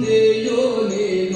你有你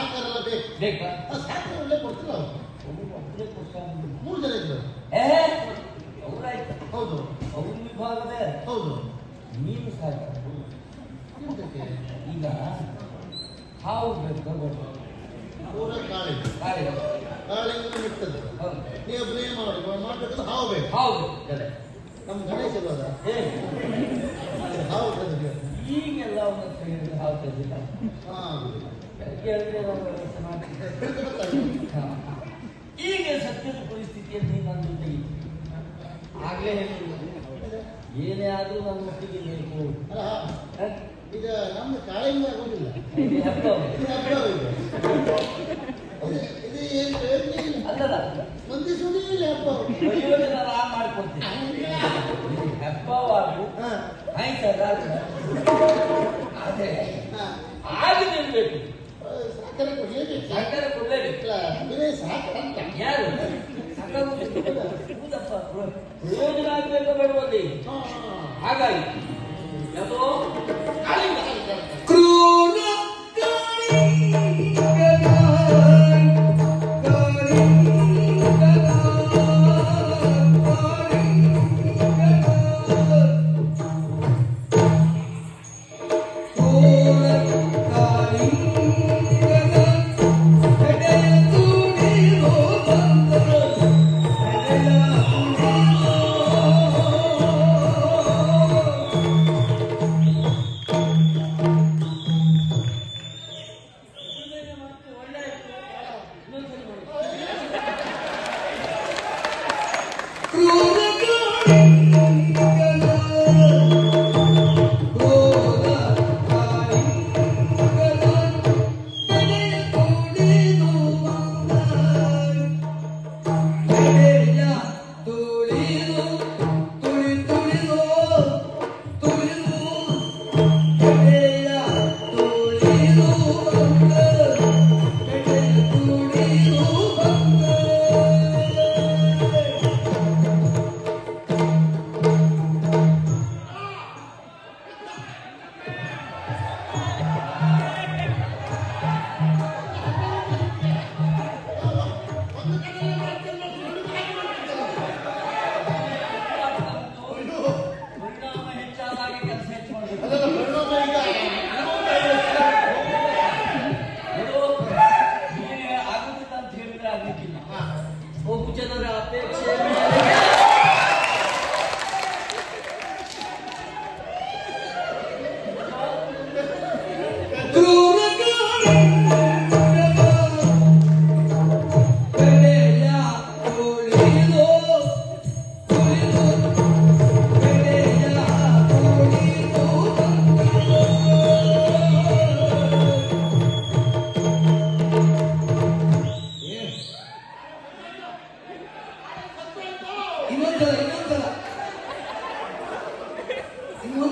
ಸಹಕಾರ ಎಲ್ಲ ಬೇಕು ಬೇಕಾ ಸಹಕಾರ ಒಳ್ಳೆ ಕೊಡ್ತಿಲ್ಲ ಅವ್ರು ಒಬ್ಬರೇ ಮೂರು ಜನ ಏ ಹೌದು ಅವ್ರ ವಿಭಾಗದ ಹೌದು ನೀನು ಈಗ ಹಾವು ಬೇಕು ಪೂರ ಕಾಳಿ ಕಾಳಿ ಕಾಳಿಂದ ಹೌದು ನೀವು ಬ್ರೇ ಮಾಡಿ ಮಾಡ್ಬೇಕಾದ್ರೆ ಹಾವು ಬೇಕು ಹೌದು ಅದೇ. ನಮ್ಮ ಗಣೇಶ ಏ ಹಾವು ತಂದಿದೆ ಈಗೆಲ್ಲ ಅವನ ಹಾವು ತೆಗೆದಿಲ್ಲ ಹಾ ಈಗ ಸತ್ಯದ ಪರಿಸ್ಥಿತಿಯಲ್ಲಿ ನನ್ನ ಆಗ್ಲೇ ಹೇಳಿಲ್ಲ ಏನೇ ಆದ್ರೂ ನನ್ನ ಮಟ್ಟಿಗೆ ಬೇಕು ಅಲ್ಲ ಹ? ಈಗ ನಮ್ದು ಕಾಳಿಂದ ಆಗೋದಿಲ್ಲ. ಇದು ಏನು ಪ್ರಯೋಜನ ಇಲ್ಲ ಅಲ್ಲಲ್ಲ. ಸುದ್ದಿ ಇಲ್ಲ ಹಬ್ಬ ಪ್ರಯೋಜನ ನಾ ಮಾಡ್ಕೊಡ್ತೀನಿ ಹಬ್ಬವಾಗು ಹಾ. ಆಯ್ತಲ್ಲ? ಅದೇ ಸಹಕಾರ ಅಂತ ಯಾರು ಹೌದಪ್ಪ ಪ್ರಯೋಜನ ಆಗ್ಬೇಕು ಬೇಡವಲ್ಲಿ ಹಾಗಾಗಿ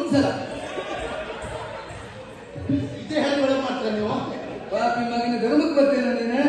ಒಂದ್ಸಲ. ಇದೇ ಹೇಳ್ಬೇಡ ಮಾಡ್ತಾರೆ ನೀವು? ಪಾಪಿ ಮಗನ ಗರ್ಮಕ್ಕೆ ಬರ್ತೇನೆ ನೀನು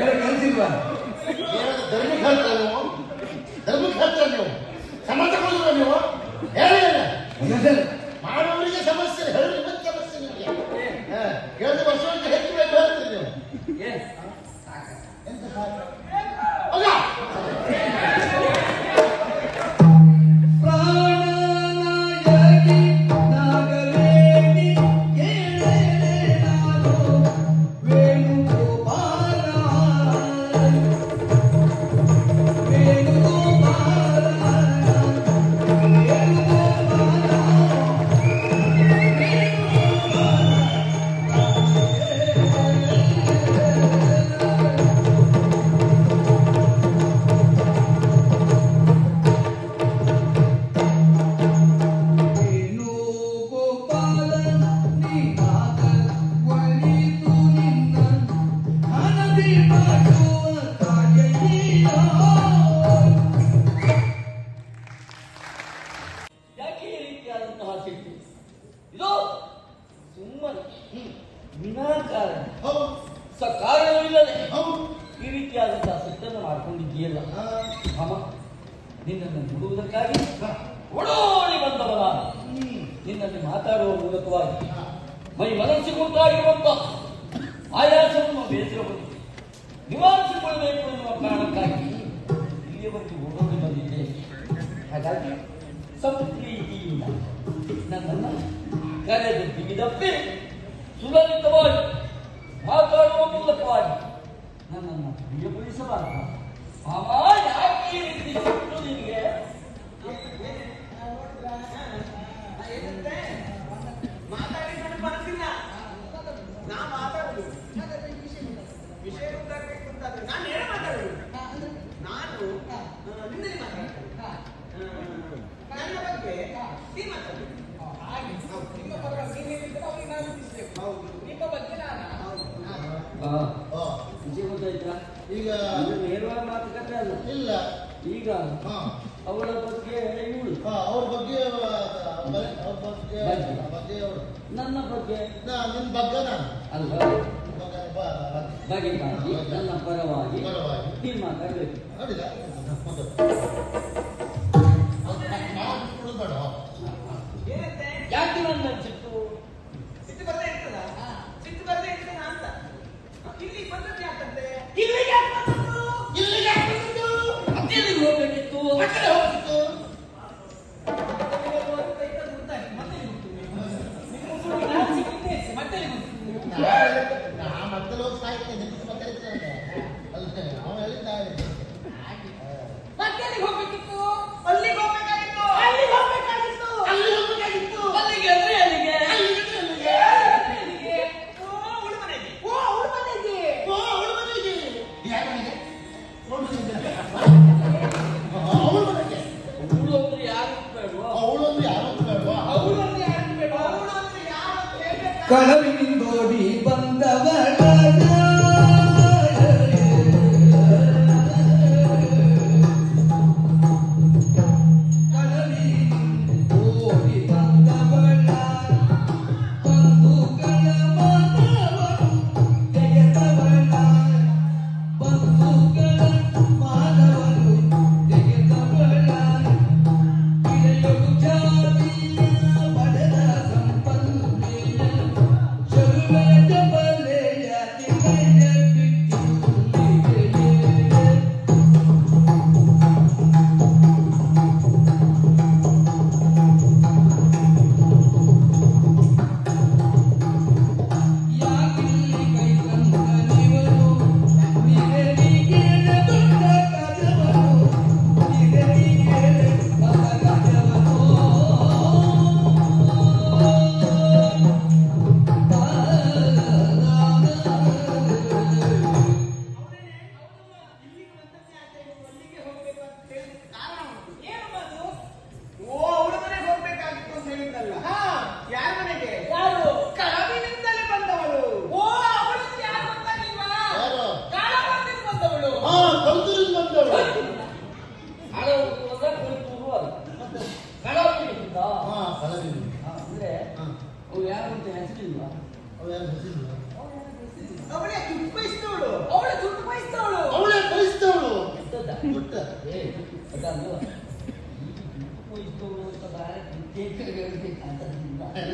ಬೇರೆ ಕೆಲಸಿಲ್ವಾ ಧರ್ಮಕ್ಕೆ ಧರ್ಮ ನೀವು? ಧರ್ಮಕ್ಕೆ ಹೇಳ್ತಾರೆ ನೀವು? ಸಮಾಜ ಕೊಡಿದ್ರ ನೀವು? सुधारी तबाही ಭಾರತವನ್ನು ಮೂಲಕವಾಗಿ ನನ್ನನ್ನು ಪ್ರಿಯಗೊಳಿಸಬಾರದು ಮಾಮ ಯಾಕೆ ಈ ರೀತಿ ನಿಮಗೆ ಬಗೆಗಾಗಿ ನನ್ನ ಪರವಾಗಿ ಮಾತಾಡಬೇಕು ಯಾಕೆ ನನ್ನ ಸಿಟ್ಟು ಸಿಟ್ಟು ಬರದೇ ಇರ್ತದ? ಸಿಟ್ಟು ಅಂತ. ಇಲ್ಲಿ ಬಂದದ್ದು ಯಾಕಂದ್ರೆ ಇಲ್ಲಿಗೆ ಇಲ್ಲಿಗೆ ಅಲ್ಲ ಅಮ್ಮ ಅಂತಲೋ ಆಯ್ತಿದೆ ನಿಂತು ಮಾತೈತು ಅಷ್ಟೇ ನಾವು ಎಲ್ಲಿದ್ದಾವೆ ಆಕಿ ಬಕ್ಕಲ್ಲಿ ಹೋಗಬೇಕು ಇತ್ತು ಅಲ್ಲಿ ಹೋಗಬೇಕಾಗಿತ್ತು ಅಲ್ಲಿ ಹೋಗಬೇಕಿತ್ತು ಅಲ್ಲಿಗೆ ಎದ್ರಿಗೆ ಅಲ್ಲಿಗೆ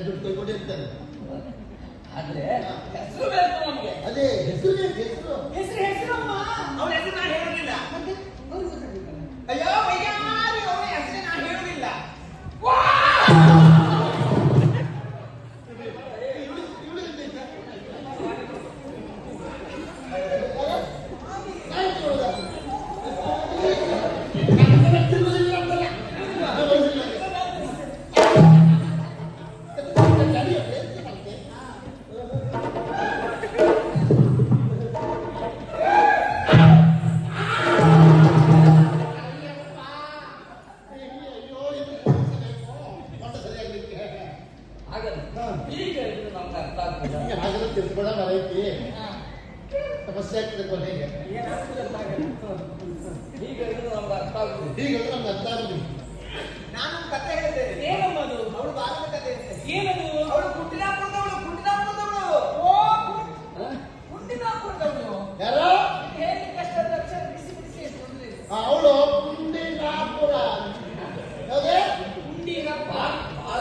ದುಡ್ಡು ಕೊಟ್ಬಿಟ್ಟು ಇರ್ತಾರೆ ಆದ್ರೆ ಹೆಸರು ಬೇಕು ನಮ್ಗೆ. ಅದೇ ಹೆಸರು ಹೆಸರು. ಹೆಸರು ಹೆಸರು ಅವ್ರ ಹೆಸರು ನಾನು ಹೇಳೋದಿಲ್ಲ. ಬಿಡೋಣ ಐತಿ ಸಮಸ್ಯೆ ಆಗ್ತದೆ ಕೊನೆಗೆ ಈಗ ನಮ್ಗೆ ಅರ್ಥ ಆಗುದು ಹೀಗಿದ್ರೆ ನಮ್ಗೆ ಅರ್ಥ ಆಗುದು ನಾನು ಕತೆ ಹೇಳ್ತೇನೆ ಏನಮ್ಮದು ಅವಳು ಬಾಲನ ಕತೆ ಏನದು? ಅವಳು ಕುಂಟಿನ ಕುಡ್ದವಳು ಕುಂಟಿನ ಕುಡ್ದವಳು ಓ ಕುಂಟಿನ ಕುಡ್ದವಳು ಯಾರ? ಹೇಳಿ ಕಷ್ಟ ಅಕ್ಷರ ಬಿಸಿ ಬಿಸಿ ಅವಳು ಕುಂಡಿನಾಪುರ ಅದೇ ಕುಂಡಿನ ಬಾಳ ಬಾಳ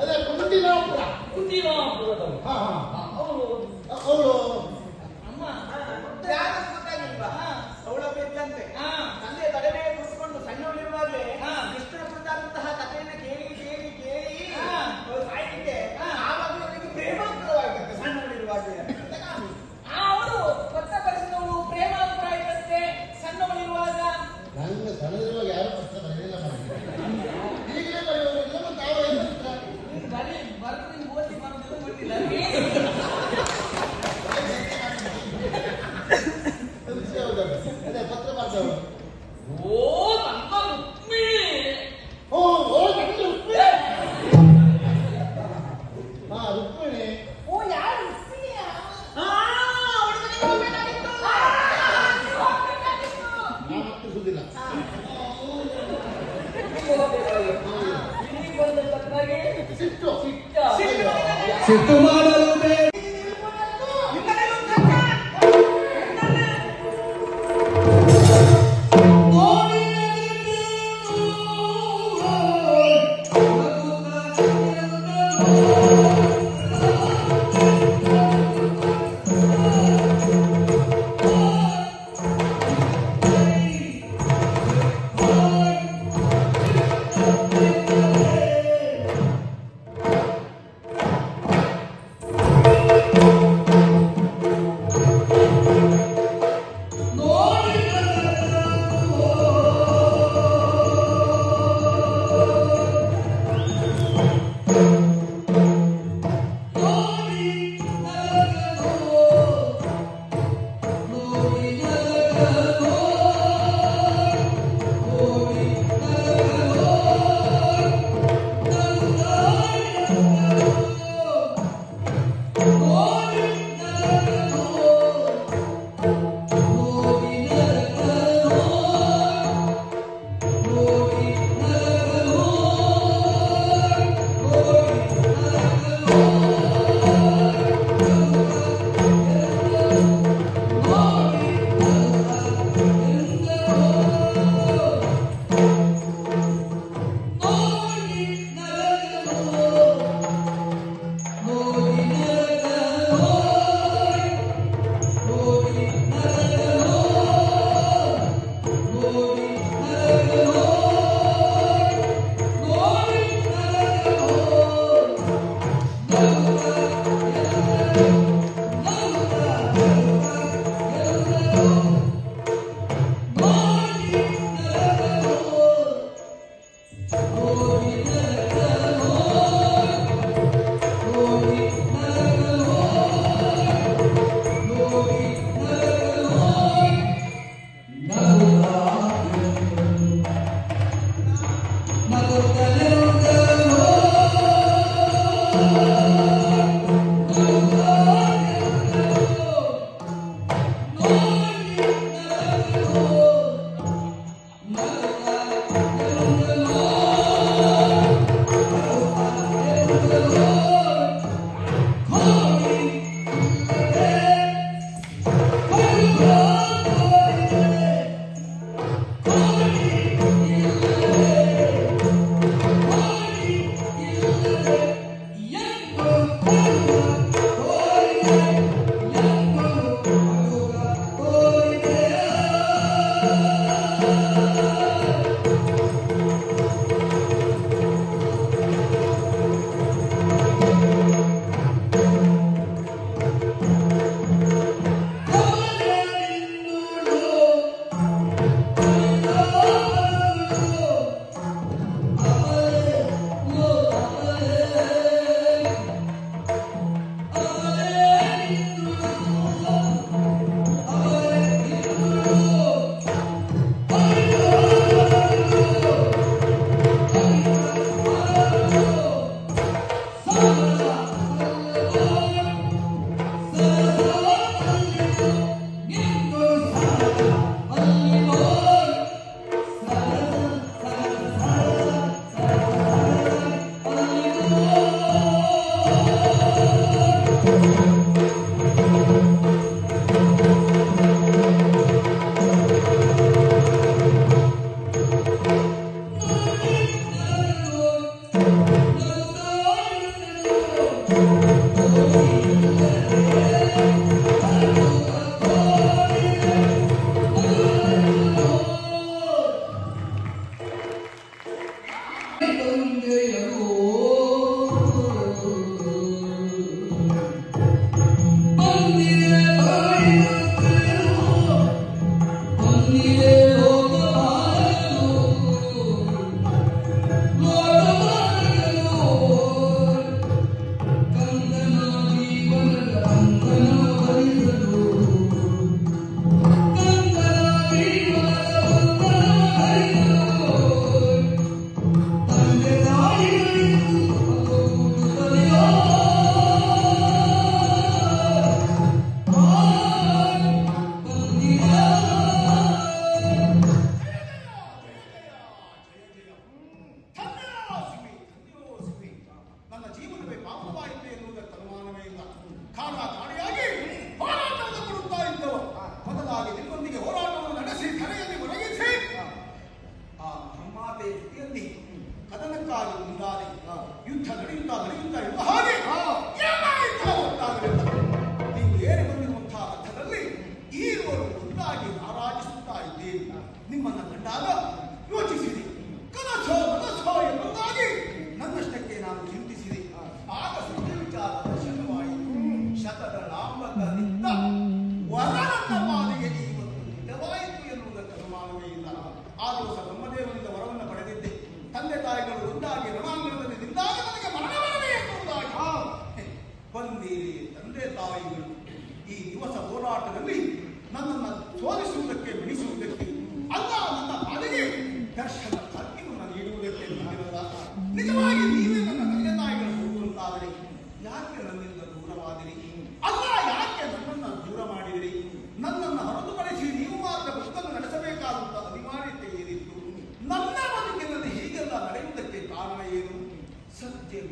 ಅದೇ ಕುಂಡಿನಾಪುರ ಅವಳು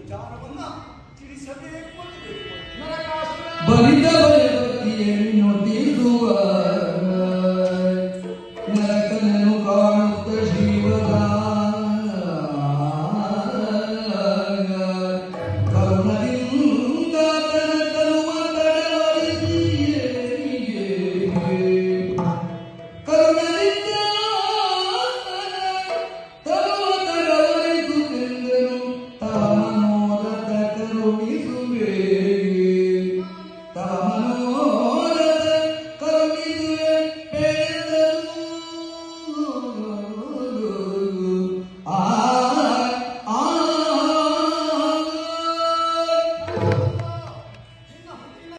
잘 본다. 그리스도의